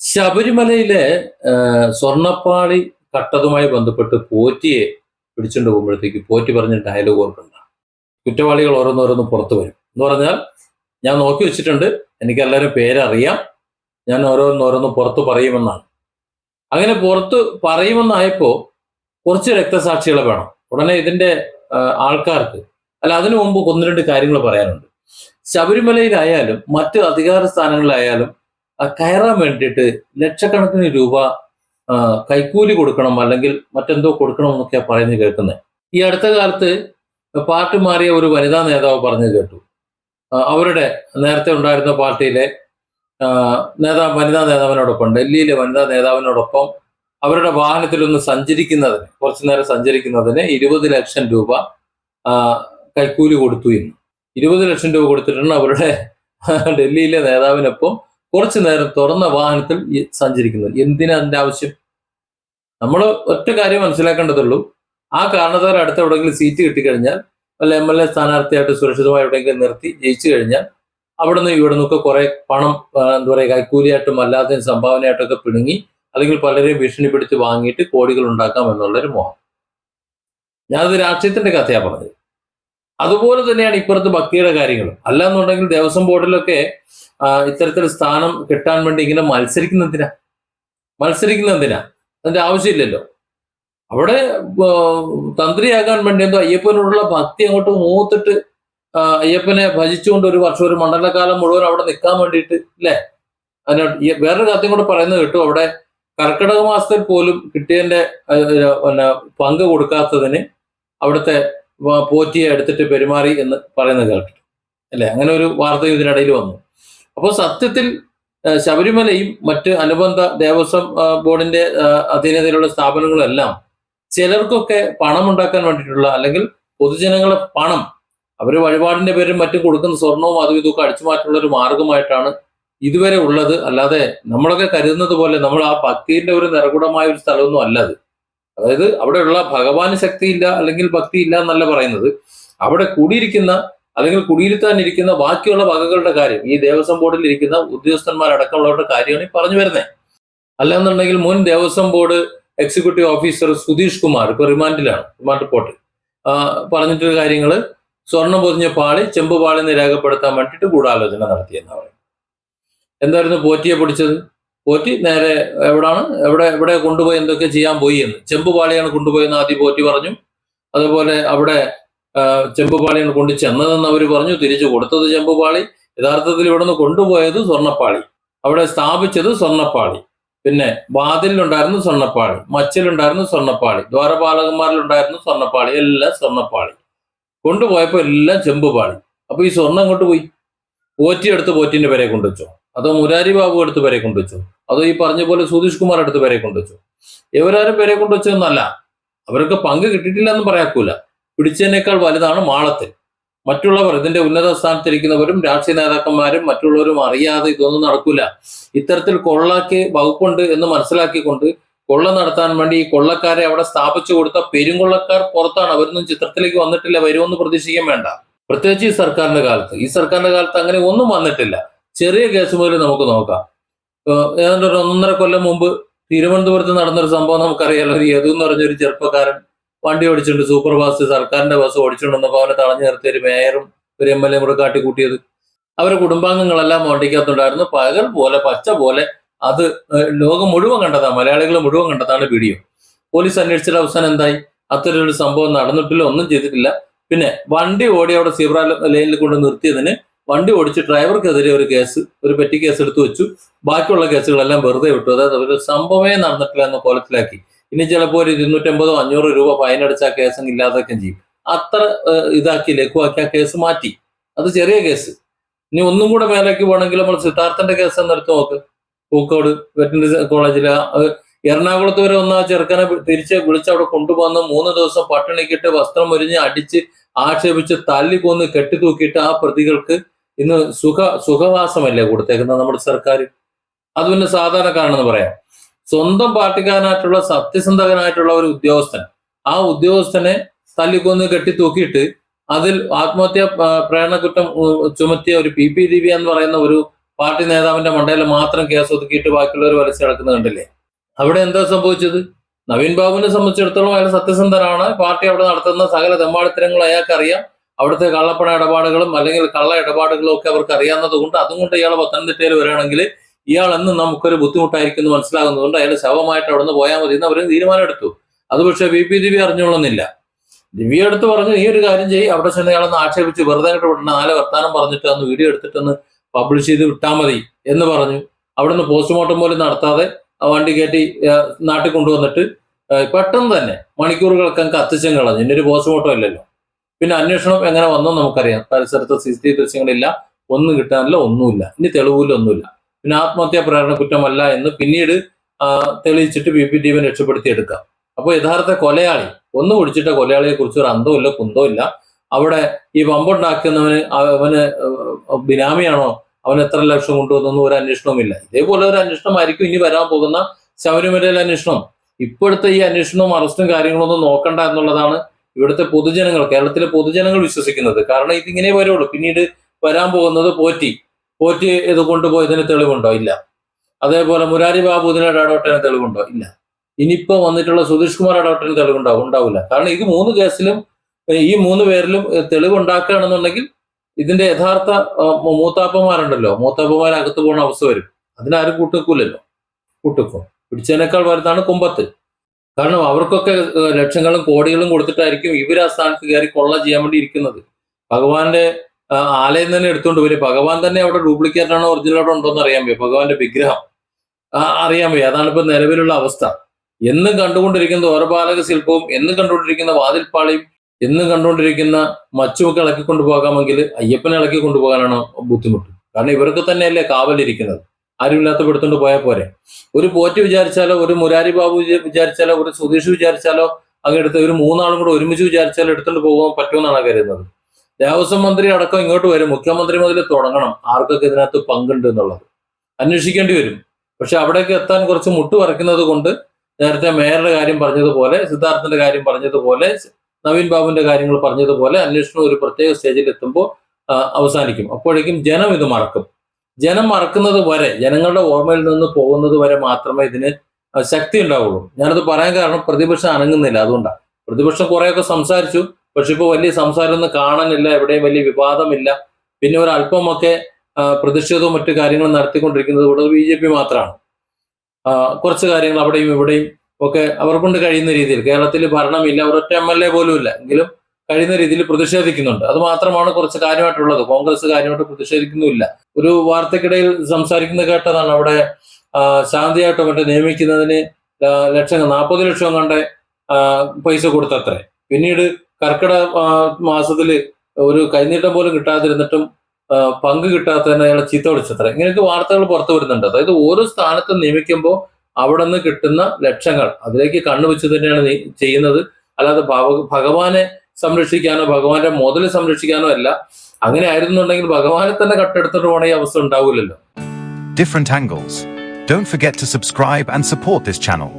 ശബരിമലയിലെ സ്വർണപ്പാളി കട്ടതുമായി ബന്ധപ്പെട്ട് പോറ്റിയെ പിടിച്ചുകൊണ്ട് പോകുമ്പോഴത്തേക്ക് പോറ്റി പറഞ്ഞ ഡയലോഗ് ഓർക്കണ്ട. കുറ്റവാളികൾ ഓരോന്നോരോന്ന് പുറത്തു വരും. എന്ന് പറഞ്ഞാൽ ഞാൻ നോക്കി വെച്ചിട്ടുണ്ട്. എനിക്ക് എല്ലാവരും പേരറിയാം. ഞാൻ ഓരോന്നോരോന്ന് പുറത്ത് പറയുമെന്നാണ്. അങ്ങനെ പുറത്ത് പറയുമെന്നായപ്പോൾ കുറച്ച് രക്തസാക്ഷികളെ വേണം. ഉടനെ ഇതിന്റെ ആൾക്കാർക്ക് അല്ല അതിനു മുമ്പ് ഒന്ന് രണ്ട് കാര്യങ്ങൾ പറയാനുണ്ട്. ശബരിമലയിലായാലും മറ്റ് അധികാര സ്ഥാനങ്ങളിലായാലും കയറാൻ വേണ്ടിയിട്ട് ലക്ഷക്കണക്കിന് രൂപ കൈക്കൂലി കൊടുക്കണം അല്ലെങ്കിൽ മറ്റെന്തോ കൊടുക്കണം എന്നൊക്കെയാണ് പറയുന്നത് കേൾക്കുന്നത് ഈ അടുത്ത കാലത്ത് പാർട്ടി മാറിയ ഒരു വനിതാ നേതാവ് പറഞ്ഞു കേട്ടു. അവരുടെ നേരത്തെ ഉണ്ടായിരുന്ന പാർട്ടിയിലെ നേതാ വനിതാ നേതാവിനോടൊപ്പം ഡൽഹിയിലെ വനിതാ നേതാവിനോടൊപ്പം അവരുടെ വാഹനത്തിലൊന്ന് സഞ്ചരിക്കുന്നതിന് കുറച്ചു നേരം സഞ്ചരിക്കുന്നതിന് ഇരുപത് ലക്ഷം രൂപ കൈക്കൂലി കൊടുത്തു എന്ന് ഇരുപത് ലക്ഷം രൂപ കൊടുത്തിട്ടാണ് അവരുടെ ഡൽഹിയിലെ നേതാവിനൊപ്പം കുറച്ചു നേരം തുറന്ന വാഹനത്തിൽ സഞ്ചരിക്കുന്നത്. എന്തിനാ അതിന്റെ ആവശ്യം? നമ്മൾ ഒറ്റ കാര്യം മനസ്സിലാക്കേണ്ടതുള്ളൂ. ആ കാരണത്താൽ അടുത്ത എവിടെയെങ്കിലും സീറ്റ് കിട്ടിക്കഴിഞ്ഞാൽ വല്ല എം എൽ എ സ്ഥാനാർത്ഥിയായിട്ട് സുരക്ഷിതമായി എവിടെയെങ്കിലും നിർത്തി ജയിച്ചു കഴിഞ്ഞാൽ അവിടെ നിന്ന് ഇവിടെ നിന്നൊക്കെ കുറെ പണം എന്താ പറയുക കൈക്കൂലിയായിട്ടും അല്ലാതെയും സംഭാവനയായിട്ടൊക്കെ പിടുങ്ങി അല്ലെങ്കിൽ പലരെയും ഭീഷണിപ്പെടുത്തി വാങ്ങിയിട്ട് കോടികൾ ഉണ്ടാക്കാം എന്നുള്ളൊരു മോഹം. ഞാനത് രാഷ്ട്രീയത്തിന്റെ കഥയാണ് പറഞ്ഞത്. അതുപോലെ തന്നെയാണ് ഇപ്പുറത്ത് ഭക്തിയുടെ കാര്യങ്ങളും അല്ലാന്നുണ്ടെങ്കിൽ ദേവസ്വം ബോർഡിലൊക്കെ ഇത്തരത്തിൽ സ്ഥാനം കിട്ടാൻ വേണ്ടി ഇങ്ങനെ മത്സരിക്കുന്ന എന്തിനാ? മത്സരിക്കുന്ന എന്തിനാ? അതിന്റെ ആവശ്യമില്ലല്ലോ. അവിടെ തന്ത്രിയാകാൻ വേണ്ടി എന്തോ അയ്യപ്പനോടുള്ള ഭക്തി അങ്ങോട്ട് മൂത്തിട്ട് അയ്യപ്പനെ ഭജിച്ചുകൊണ്ട് ഒരു വർഷം ഒരു മണ്ഡലകാലം മുഴുവൻ അവിടെ നിൽക്കാൻ വേണ്ടിയിട്ട് അല്ലേ? അതിന് ഈ വേറൊരു കാര്യം കൂടെ പറയുന്നത് കേട്ടു. അവിടെ കർക്കിടക മാസത്തിൽ പോലും കിട്ടിയതിന്റെ പിന്നെ പങ്ക് കൊടുക്കാത്തതിന് അവിടുത്തെ പോറ്റിയെ എടുത്തിട്ട് പെരുമാറി എന്ന് പറയുന്നത് കേട്ടു അല്ലെ? അങ്ങനെ ഒരു വാർത്തയും ഇതിനിടയിൽ വന്നു. അപ്പോൾ സത്യത്തിൽ ശബരിമലയും മറ്റ് അനുബന്ധ ദേവസ്വം ബോർഡിന്റെ അധീനതയിലുള്ള സ്ഥാപനങ്ങളെല്ലാം ചിലർക്കൊക്കെ പണം ഉണ്ടാക്കാൻ വേണ്ടിയിട്ടുള്ള അല്ലെങ്കിൽ പൊതുജനങ്ങളെ പണം അവർ വഴിപാടിന്റെ പേരിൽ മറ്റും കൊടുക്കുന്ന സ്വർണവും അതും ഇതൊക്കെ അടിച്ചു മാറ്റുള്ള ഒരു മാർഗമായിട്ടാണ് ഇതുവരെ ഉള്ളത്. അല്ലാതെ നമ്മളൊക്കെ കരുതുന്നത് പോലെ നമ്മൾ ആ ഭക്തിന്റെ ഒരു നിറകുടമായ ഒരു സ്ഥലമൊന്നും അല്ലത് അതായത് അവിടെയുള്ള ഭഗവാന് ശക്തിയില്ല അല്ലെങ്കിൽ ഭക്തി ഇല്ല എന്നല്ല പറയുന്നത്. അവിടെ കൂടിയിരിക്കുന്ന അല്ലെങ്കിൽ കുടിയിരുത്താനിരിക്കുന്ന ബാക്കിയുള്ള വകകളുടെ കാര്യം ഈ ദേവസ്വം ബോർഡിൽ ഇരിക്കുന്ന ഉദ്യോഗസ്ഥന്മാരടക്കമുള്ളവരുടെ കാര്യമാണ് ഈ പറഞ്ഞു വരുന്നത് അല്ലാന്നുണ്ടെങ്കിൽ മുൻ Devaswom board executive officer Sudheesh Kumar ഇപ്പൊ റിമാൻഡിലാണ് റിമാൻഡ് റിപ്പോർട്ട്. പറഞ്ഞിട്ടുള്ള കാര്യങ്ങൾ സ്വർണം പൊതിഞ്ഞ പാളി ചെമ്പ് പാളി എന്ന് രേഖപ്പെടുത്താൻ വേണ്ടിയിട്ട് ഗൂഢാലോചന നടത്തിയെന്ന് പറയും എന്തായിരുന്നു പോറ്റിയെ പിടിച്ചത്? പോറ്റി നേരെ എവിടാണ്? എവിടെ എവിടെ കൊണ്ടുപോയി എന്തൊക്കെ ചെയ്യാൻ പോയി എന്ന്. ചെമ്പുപാളിയാണ് കൊണ്ടുപോയെന്ന് ആദ്യം പോറ്റി പറഞ്ഞു. അതുപോലെ അവിടെ ചെമ്പുപാളിയാണ് കൊണ്ടു ചെന്നതെന്ന് അവർ പറഞ്ഞു. തിരിച്ചു കൊടുത്തത് ചെമ്പുപാളി. യഥാർത്ഥത്തിൽ ഇവിടെ നിന്ന് കൊണ്ടുപോയത് സ്വർണപ്പാളി. അവിടെ സ്ഥാപിച്ചത് സ്വർണപ്പാളി. പിന്നെ വാതിലുണ്ടായിരുന്നു സ്വർണപ്പാളി മച്ചിലുണ്ടായിരുന്നു സ്വർണപ്പാളി ദ്വാരപാലകന്മാരിലുണ്ടായിരുന്നു സ്വർണപ്പാളി എല്ലാം സ്വർണപ്പാളി. കൊണ്ടുപോയപ്പോൾ എല്ലാം ചെമ്പുപാളി. അപ്പോൾ അപ്പൊ ഈ സ്വർണം അങ്ങോട്ട് പോയി? പോറ്റി എടുത്ത് പോറ്റിന്റെ പേരെ കൊണ്ടുവച്ചോ. അതോ മുരാരി ബാബു എടുത്ത് പേരെ കൊണ്ടുവച്ചോ? അതോ ഈ പറഞ്ഞ പോലെ സുധീഷ് കുമാർ എടുത്ത് പേരെ കൊണ്ടുവച്ചോ? ഇവരാരും പേരെ കൊണ്ടുവച്ചൊന്നല്ല. അവരൊക്കെ പങ്ക് കിട്ടിയിട്ടില്ല എന്ന് പറയാക്കൂല. പിടിച്ചതിനേക്കാൾ വലുതാണ് മാളത്തിൽ മറ്റുള്ളവർ ഇതിന്റെ ഉന്നത സ്ഥാനത്തിരിക്കുന്നവരും രാഷ്ട്രീയ നേതാക്കന്മാരും മറ്റുള്ളവരും അറിയാതെ ഇതൊന്നും നടക്കൂല. ഇത്തരത്തിൽ കൊള്ളാക്കി വകുപ്പുണ്ട് എന്ന് മനസ്സിലാക്കിക്കൊണ്ട് കൊള്ള നടത്താൻ വേണ്ടി ഈ കൊള്ളക്കാരെ അവിടെ സ്ഥാപിച്ചു കൊടുത്ത പെരുങ്കൊള്ളക്കാർ പുറത്താണ്. അവരൊന്നും ചിത്രത്തിലേക്ക് വന്നിട്ടില്ല വരുമെന്ന് പ്രതീക്ഷിക്കാൻ വേണ്ട. പ്രത്യേകിച്ച് ഈ സർക്കാരിന്റെ കാലത്ത്. ഈ സർക്കാരിന്റെ കാലത്ത് അങ്ങനെ ഒന്നും വന്നിട്ടില്ല. ചെറിയ കേസ് മുതൽ നമുക്ക് നോക്കാം. ഏതാണ്ട് ഒരു ഒന്നര കൊല്ലം മുമ്പ് തിരുവനന്തപുരത്ത് നടന്നൊരു സംഭവം നമുക്കറിയാലോ. ഒരു എന്ന് പറഞ്ഞൊരു ചെറുപ്പക്കാരൻ വണ്ടി ഓടിച്ചിട്ടുണ്ട്. സൂപ്പർ ഫാസ്റ്റ് സർക്കാരിന്റെ ബസ് ഓടിച്ചുകൊണ്ടിരുന്നപ്പോൾ അവനെ തടഞ്ഞു നിർത്തിയ ഒരു മേയറും ഒരു എം എൽ എയും കൂടെ കാട്ടിക്കൂട്ടിയത്. അവരുടെ കുടുംബാംഗങ്ങളെല്ലാം വണ്ടിക്കകത്തുണ്ടായിരുന്നു. പകൽ പോലെ പച്ച പോലെ അത് ലോകം മുഴുവൻ കണ്ടതാണ് മലയാളികൾ മുഴുവൻ കണ്ടതാണ് വീഡിയോ. പോലീസ് അന്വേഷിച്ചിട്ട് അവസാനം എന്തായി? അത്തരമൊരു സംഭവം നടന്നിട്ടില്ല ഒന്നും ചെയ്തിട്ടില്ല. പിന്നെ വണ്ടി ഓടി അവിടെ സീബ്ര ലൈനിൽ കൊണ്ട് നിർത്തിയതിന് വണ്ടി ഓടിച്ച് ഡ്രൈവർക്കെതിരെ ഒരു കേസ് ഒരു പെറ്റി കേസ് എടുത്തു വെച്ചു. ബാക്കിയുള്ള കേസുകളെല്ലാം വെറുതെ വിട്ടു. അതായത് ഒരു സംഭവമേ നടന്നിട്ടില്ല എന്ന് കോലത്തിലാക്കി. ഇനി ചിലപ്പോൾ ഒരു ഇരുന്നൂറ്റമ്പതോ അഞ്ഞൂറ് രൂപ ഫൈൻ അടിച്ച ആ കേസ് അങ്ങ് ഇല്ലാതൊക്കെ ചെയ്യും. അത്ര ഇതാക്കി ലഘുവാക്കി ആ കേസ് മാറ്റി. അത് ചെറിയ കേസ്. ഇനി ഒന്നും കൂടെ മേലേക്ക് പോകണമെങ്കിൽ നമ്മൾ സിദ്ധാർത്ഥന്റെ കേസ് എന്ന് എടുത്ത് നോക്ക്. പൂക്കോട് വെറ്റിനറി കോളേജിലെ എറണാകുളത്ത് വരെ ഒന്ന് ആ ചെറുക്കനെ തിരിച്ച് വിളിച്ച് അവിടെ കൊണ്ടുപോകുന്ന മൂന്ന് ദിവസം പട്ടിണിക്കിട്ട് വസ്ത്രം ഒരിഞ്ഞ് അടിച്ച് ആക്ഷേപിച്ച് തല്ലി കൊന്ന് കെട്ടിത്തൂക്കിയിട്ട് ആ പ്രതികൾക്ക് ഇന്ന് സുഖ സുഖവാസമല്ലേ കൊടുത്തേക്കുന്നത് നമ്മുടെ സർക്കാർ അത് പിന്നെ സാധാരണക്കാരണെന്ന് പറയാം. സ്വന്തം പാർട്ടിക്കാരനായിട്ടുള്ള സത്യസന്ധകനായിട്ടുള്ള ഒരു ഉദ്യോഗസ്ഥൻ ആ ഉദ്യോഗസ്ഥനെ തല്ലിക്കൊന്ന് കെട്ടിത്തൂക്കിയിട്ട് അതിൽ ആത്മഹത്യ ആ, പ്രേരണ കുറ്റം ചുമത്തിയ ഒരു പി പി ദിവ്യ എന്ന് പറയുന്ന ഒരു പാർട്ടി നേതാവിന്റെ മണ്ടയിൽ മാത്രം കേസ് ഒതുക്കിയിട്ട് ബാക്കിയുള്ളവർ വലിച്ചു കിടക്കുന്നത് കണ്ടില്ലേ? അവിടെ എന്താ സംഭവിച്ചത്? നവീൻ ബാബുവിനെ സംബന്ധിച്ചിടത്തോളം അയാൾ സത്യസന്ധനാണ്. പാർട്ടി അവിടെ നടത്തുന്ന സകല തെമ്മാടിത്തരങ്ങളും അയാൾക്ക് അറിയാം അവിടുത്തെ കള്ളപ്പണ ഇടപാടുകളും അല്ലെങ്കിൽ കള്ള ഇടപാടുകളും ഒക്കെ അവർക്ക് അറിയാവുന്നത് കൊണ്ട് അതുകൊണ്ട് ഇയാൾ പത്തനംതിട്ടയിൽ വരികയാണെങ്കിൽ ഇയാൾ എന്ന് നമുക്കൊരു ബുദ്ധിമുട്ടായിരിക്കും എന്ന് മനസ്സിലാകുന്നതുകൊണ്ട് അയാൾ ശവമായിട്ട് അവിടെ നിന്ന് പോയാൽ മതി എന്ന് അവർ തീരുമാനം എടുത്തു. അത് പക്ഷേ വി പി ദിവ്യ അറിഞ്ഞോളുന്നില്ല ദിവ്യ എടുത്ത് പറഞ്ഞു ഈ ഒരു കാര്യം ചെയ്യും അവിടെ ചെന്ന് ഇയാളൊന്ന് ആക്ഷേപിച്ച് വെറുതെ വിടണം നാല് വർത്താനം പറഞ്ഞിട്ട് അന്ന് വീഡിയോ എടുത്തിട്ടൊന്ന് പബ്ലിഷ് ചെയ്ത് വിട്ടാൽ മതി എന്ന് പറഞ്ഞു. അവിടെ നിന്ന് പോസ്റ്റ്മോർട്ടം പോലും നടത്താതെ വണ്ടി കയറ്റി നാട്ടിൽ കൊണ്ടുവന്നിട്ട് പെട്ടെന്ന് തന്നെ മണിക്കൂറുകൾക്കങ്ങ് കത്തിച്ചും കളഞ്ഞു. ഇന്നൊരു പോസ്റ്റ്മോർട്ടം ഇല്ലല്ലോ. പിന്നെ അന്വേഷണം എങ്ങനെ വന്നോ നമുക്കറിയാം. പരിസരത്ത് സി സി ടി വി ദൃശ്യങ്ങളില്ല ഒന്നും കിട്ടാനില്ല ഒന്നുമില്ല. ഇനി തെളിവില്ല ഒന്നുമില്ല പിന്നെ ആത്മഹത്യാ പ്രേരണ കുറ്റമല്ല എന്ന് പിന്നീട് തെളിയിച്ചിട്ട് പി പി വിനെ രക്ഷപ്പെടുത്തിയെടുക്കാം അപ്പോൾ യഥാർത്ഥ കൊലയാളി ഒന്ന് പിടിച്ചിട്ട കൊലയാളിയെ കുറിച്ച് ഒരു അന്തവും ഇല്ല കുന്തവും ഇല്ല അവിടെ ഈ പമ്പുണ്ടാക്കുന്നവന് അവന് ബിനാമിയാണോ? അവൻ എത്ര ലക്ഷം കൊണ്ടുവന്നൊന്നും ഒരു അന്വേഷണവുമില്ല. ഇതേപോലെ ഒരു അന്വേഷണമായിരിക്കും ഇനി വരാൻ പോകുന്ന ശബരിമലയിലെ അന്വേഷണം. ഇപ്പോഴത്തെ ഈ അന്വേഷണവും അറസ്റ്റും കാര്യങ്ങളൊന്നും നോക്കണ്ട എന്നുള്ളതാണ് ഇവിടുത്തെ പൊതുജനങ്ങൾ കേരളത്തിലെ പൊതുജനങ്ങൾ വിശ്വസിക്കുന്നത്. കാരണം ഇതിങ്ങനെ വരുള്ളൂ. പിന്നീട് വരാൻ പോകുന്നത് പോറ്റി. പോറ്റി ഇത് കൊണ്ടുപോയതിന് തെളിവുണ്ടോ? ഇല്ല. അതേപോലെ മുരാരി ബാബു ഇതിന് ഇടപെട്ടതിന് തെളിവുണ്ടോ? ഇല്ല. ഇനിയിപ്പോ വന്നിട്ടുള്ള സുധീഷ് കുമാർ ഇടപെട്ടതിന് തെളിവുണ്ടോ? ഉണ്ടാവില്ല. കാരണം ഇത് മൂന്ന് കേസിലും ഈ മൂന്ന് പേരിലും തെളിവുണ്ടാക്കുകയാണെന്നുണ്ടെങ്കിൽ ഇതിന്റെ യഥാർത്ഥ മൂത്താപ്പന്മാരുണ്ടല്ലോ. മൂത്താപ്പന്മാർ അകത്ത് പോകുന്ന അവസ്ഥ വരും. അതിനാരും കൂട്ടുക്കൂലല്ലോ കൂട്ടുക്കും പിടിച്ചതിനേക്കാൾ വലുതാണ് കുമ്പത്ത്. കാരണം അവർക്കൊക്കെ ലക്ഷങ്ങളും കോടികളും കൊടുത്തിട്ടായിരിക്കും ഇവർ ആ സ്ഥാനത്ത് കയറി കൊള്ള ചെയ്യാൻ വേണ്ടി ഇരിക്കുന്നത്. ഭഗവാന്റെ ആലയം തന്നെ എടുത്തുകൊണ്ട് വരും ഭഗവാൻ തന്നെ അവിടെ ഡ്യൂപ്ലിക്കേറ്റ് ആണോ ഒറിജിനൽ അവിടെ ഉണ്ടോ എന്ന് അറിയാൻ വയ്യ. ഭഗവാന്റെ വിഗ്രഹം അറിയാൻ വയ്യ. അതാണ് ഇപ്പൊ നിലവിലുള്ള അവസ്ഥ. എന്നും കണ്ടുകൊണ്ടിരിക്കുന്ന ഓരപാലക ശില്പവും എന്നും കണ്ടുകൊണ്ടിരിക്കുന്ന വാതിൽപ്പാളിയും എന്നും കണ്ടുകൊണ്ടിരിക്കുന്ന മച്ചുമൊക്കെ ഇളക്കി കൊണ്ടുപോകാമെങ്കിൽ അയ്യപ്പനെ ഇളക്കി കൊണ്ടുപോകാനാണ് ബുദ്ധിമുട്ട്. കാരണം ഇവർക്ക് തന്നെയല്ലേ കാവലിരിക്കുന്നത്. ആരുമില്ലാത്ത എടുത്തുകൊണ്ട് പോയാൽ പോരെ. ഒരു പോറ്റി വിചാരിച്ചാലോ ഒരു മുരാരി ബാബു വിചാ- വിചാരിച്ചാലോ ഒരു സുധീഷ് വിചാരിച്ചാലോ അങ്ങ് എടുത്ത് ഒരു മൂന്നാളും കൂടെ ഒരുമിച്ച് വിചാരിച്ചാലോ എടുത്തുകൊണ്ട് പോകാൻ പറ്റുമെന്നാണ് കരുതുന്നത്. ദേവസ്വം മന്ത്രി അടക്കം ഇങ്ങോട്ട് വരും. മുഖ്യമന്ത്രി മുതൽ തുടങ്ങണം. ആർക്കൊക്കെ ഇതിനകത്ത് പങ്കുണ്ട് എന്നുള്ളത്. അന്വേഷിക്കേണ്ടി വരും. പക്ഷെ അവിടേക്ക് എത്താൻ കുറച്ച് മുട്ട് വരയ്ക്കുന്നത് കൊണ്ട് നേരത്തെ മേയറുടെ കാര്യം പറഞ്ഞതുപോലെ സിദ്ധാർത്ഥന്റെ കാര്യം പറഞ്ഞതുപോലെ നവീൻ ബാബുവിന്റെ കാര്യങ്ങൾ പറഞ്ഞതുപോലെ അന്വേഷണം ഒരു പ്രത്യേക സ്റ്റേജിൽ എത്തുമ്പോൾ അവസാനിക്കും. അപ്പോഴേക്കും ജനം ഇത് മറക്കും. ജനം മറക്കുന്നത് വരെ ജനങ്ങളുടെ ഓർമ്മയിൽ നിന്ന് പോകുന്നത് വരെ മാത്രമേ ഇതിന് ശക്തി ഉണ്ടാവുള്ളൂ. ഞാനത് പറയാൻ കാരണം പ്രതിപക്ഷം അനങ്ങുന്നില്ല അതുകൊണ്ടാണ് പ്രതിപക്ഷം കുറെയൊക്കെ സംസാരിച്ചു പക്ഷെ ഇപ്പോൾ വലിയ സംസാരമൊന്നും കാണാനില്ല എവിടെയും വലിയ വിവാദമില്ല. പിന്നെ ഒരു പ്രതിഷേധവും മറ്റു കാര്യങ്ങളും നടത്തിക്കൊണ്ടിരിക്കുന്നത് ഇവിടെ ബി ജെ പി മാത്രമാണ്. കുറച്ച് കാര്യങ്ങൾ അവിടെയും ഇവിടെയും ഒക്കെ അവർക്കൊണ്ട് കഴിയുന്ന രീതിയിൽ. കേരളത്തിൽ ഭരണമില്ല ഒരൊറ്റ എം എൽ എ പോലും ഇല്ല. എങ്കിലും കഴിയുന്ന രീതിയിൽ പ്രതിഷേധിക്കുന്നുണ്ട്. അത് മാത്രമാണ് കുറച്ച് കാര്യമായിട്ടുള്ളത്. കോൺഗ്രസ് കാര്യമായിട്ട് പ്രതിഷേധിക്കുന്നുമില്ല. ഒരു വാർത്തക്കിടയിൽ സംസാരിക്കുന്ന കേട്ടതാണ് അവിടെ ശാന്തിയായിട്ട് മറ്റേ നിയമിക്കുന്നതിന് ലക്ഷങ്ങൾ നാൽപ്പത് ലക്ഷം കണ്ട് പൈസ കൊടുത്തത്രേ. പിന്നീട് കർക്കിടക മാസത്തിൽ ഒരു കൈനീട്ടം പോലും കിട്ടാതിരുന്നിട്ടും പങ്ക് കിട്ടാത്തതിന് അയാളെ ചീത്ത വിളിച്ചത്ര. ഇങ്ങനെയൊക്കെ വാർത്തകൾ പുറത്തു വരുന്നുണ്ട്. അതായത് ഓരോ സ്ഥാനത്തും നിയമിക്കുമ്പോൾ അവിടെ നിന്ന് കിട്ടുന്ന ലക്ഷങ്ങൾ അതിലേക്ക് കണ്ണുവെച്ച് തന്നെയാണ് ചെയ്യുന്നത്. അല്ലാതെ ഭഗവാനെ സംരക്ഷിക്കാനോ ഭഗവാന്റെ മുതൽ സംരക്ഷിക്കാനോ അല്ല അങ്ങനെ ആയിരുന്നുണ്ടെങ്കിൽ ഭഗവാനെ തന്നെ കട്ടെടുത്തിട്ട് പോകണ ഈ അവസ്ഥ ഉണ്ടാവില്ലല്ലോ different angles. Don't forget to subscribe and support this channel.